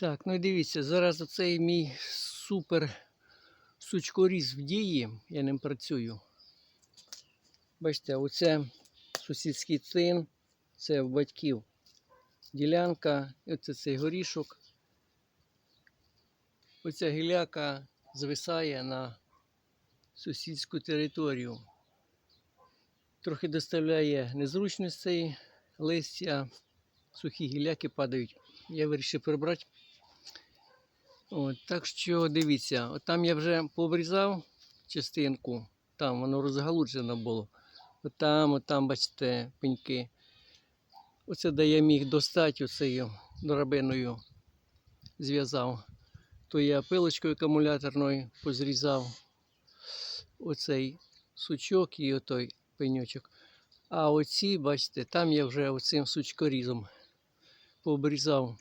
Так, ну і дивіться, зараз оцей мій супер сучкоріз в дії, я ним працюю. Бачите, оце сусідський цин, це в батьків ділянка, оце цей горішок. Оця гіляка звисає на сусідську територію. Трохи доставляє незручностей, листя, сухі гіляки падають. Я вирішив прибрати. От, так що дивіться, от там я вже пообрізав частинку, там воно розгалуджено було. От там, от там, бачите, пеньки. Оце де я міг достати оцею драбиною зв'язав. То я пилочкою акумуляторною позрізав оцей сучок і отой пеньочок. А оці, бачите, там я вже оцим сучкорізом пообрізав.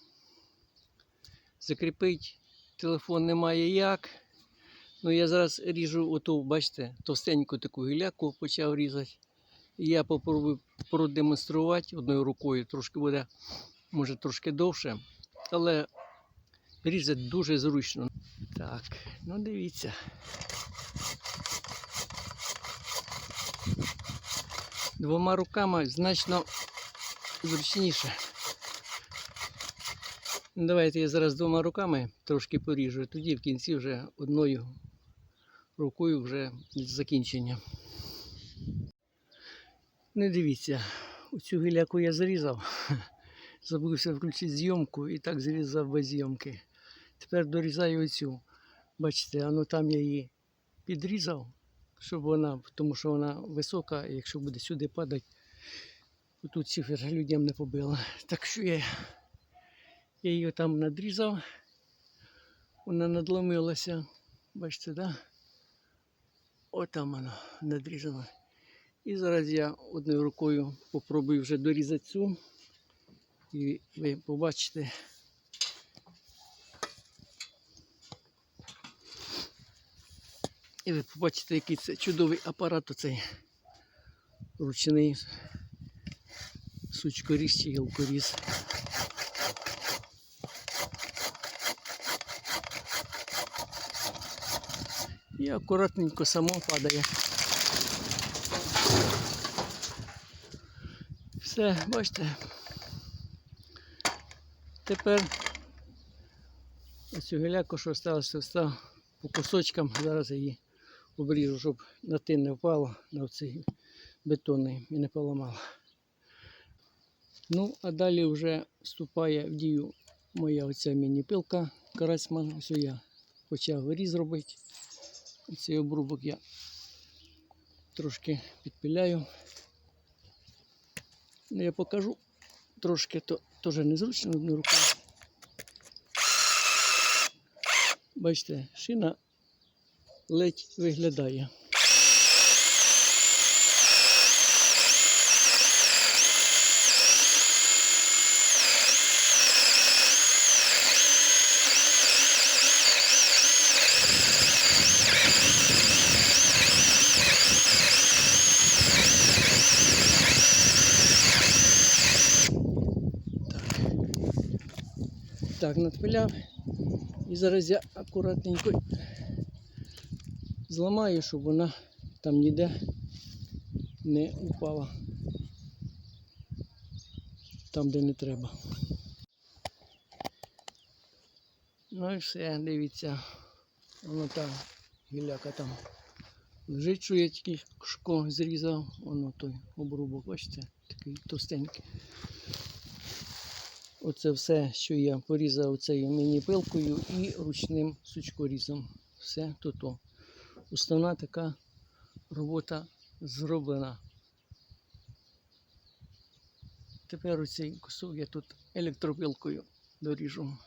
Закріпить телефон немає як. Ну я зараз ріжу оту, бачите, товстеньку таку гіляку почав різати. І я попробую продемонструвати одною рукою, трошки буде, може, трошки довше, але різати дуже зручно. Так, ну дивіться. Двома руками значно зручніше. Ну, Давайте я зараз двома руками трошки поріжу, тоді в кінці вже одною рукою вже закінчення. Не дивіться, оцю гіляку я зрізав. Забувся включити зйомку і так зрізав без зйомки. Тепер дорізаю оцю. Бачите, а ну там я її підрізав, щоб вона, тому що вона висока, якщо буде сюди падати, тут цифр людям не побила. Так що я, я її там надрізав, вона надломилася. Бачите, да? Отам вона надрізана. І зараз я одною рукою попробую вже дорізати цю. І ви побачите. І ви побачите, який це чудовий апарат оцей ручний сучкоріз чи гілкоріз. І акуратненько само падає. Все, бачите. Тепер оцю гіляку, що сталося, встав по кусочкам. Зараз її обріжу, щоб на тин не впало, на цей бетонний і не поламало. Ну, а далі вже вступає в дію моя оця міні-пилка Карасман. Ось я почав виріз робити. Цей обрубок я трошки підпиляю. Ну, я покажу трошки, то теж незручно одною рукою. Бачите, шина ледь виглядає. Так, надпиляв. І зараз я акуратненько зламаю, щоб вона там ніде не упала. Там, де не треба. Ну і все, дивіться. Воно там, гіляка там лежить, що я тільки шко зрізав. Воно той обрубок, бачите, такий товстенький. Оце все, що я порізав цією міні-пилкою і ручним сучкорізом. Все тут. -то. Основна така робота зроблена. Тепер оцей кусок я тут електропилкою доріжу.